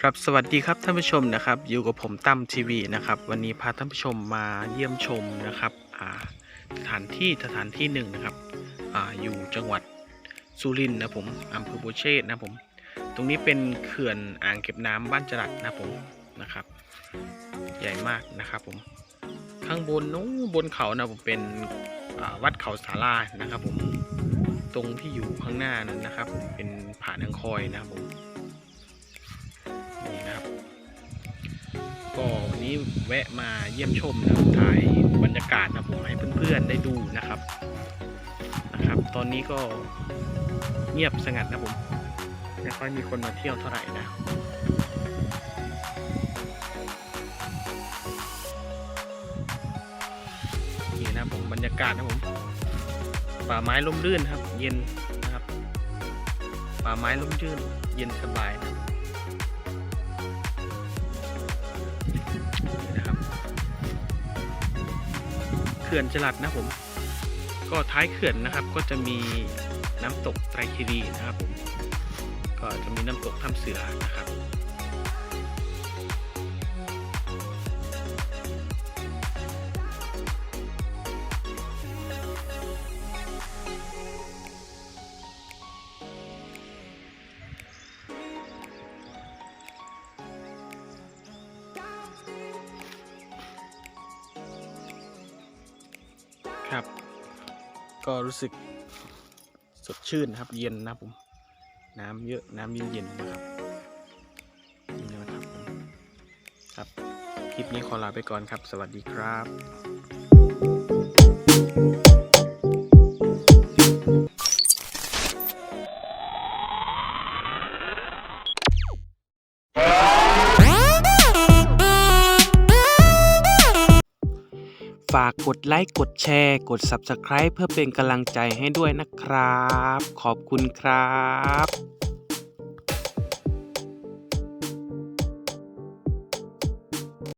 ครับสวัสดีครับท่านผู้ชมนะครับอยู่กับผมตั้มทีวีนะครับ วันนี้พาท่านผู้ชมมาเยี่ยมชมนะครับอ่าสถานที่สถานที่หนึ่งนะครับออยู่จังหวัดสุรินทร์นะผมอำเภอโบวเชษฐ์นะผม ตรงนี้เป็นเขื่อนอ่างเก็บน้ำบ้านจรัดนะผมนะครับ ใหญ่มากนะครับผม ข้างบนนู้นบนเขานะผมเป็นวัดเขาสารานะครับผมตรงที่อยู่ข้างหน้านั้นนะครับผมเป็นผานังคอยนะครับผม ก็วันนี้แวะมาเยี่ยมชมนะครับถ่ายบรรยากาศนะผมให้เพื่อนๆได้ดูนะครับนะครับ ตอนนี้ก็เงียบสงัดนะผมไม่ค่อยมีคนมาเที่ยวเท่าไหร่นะนี่นะผมบรรยากาศนะผมป่าไม้ร่มรื่นครับ เย็นนะครับ ป่าไม้ร่มรื่น เย็นสบายนะ ขื่อนจลัดนะผม ก็ท้ายเขื่อนนะครับ ก็จะมีน้ำตกไตรคีรีนะครับผม ก็จะมีน้ำตกถ้ำเสือนะครับ ครับ ก็รู้สึกสดชื่นนะครับ เย็นนะผม น้ำเยอะน้ำเย็นๆนะครับนี่นะครับ ครับ คลิปนี้ขอลาไปก่อนครับ สวัสดีครับ ฝากกดไลค์ กดแชร์ กด Subscribe เพื่อเป็นกำลังใจให้ด้วยนะครับ ขอบคุณครับ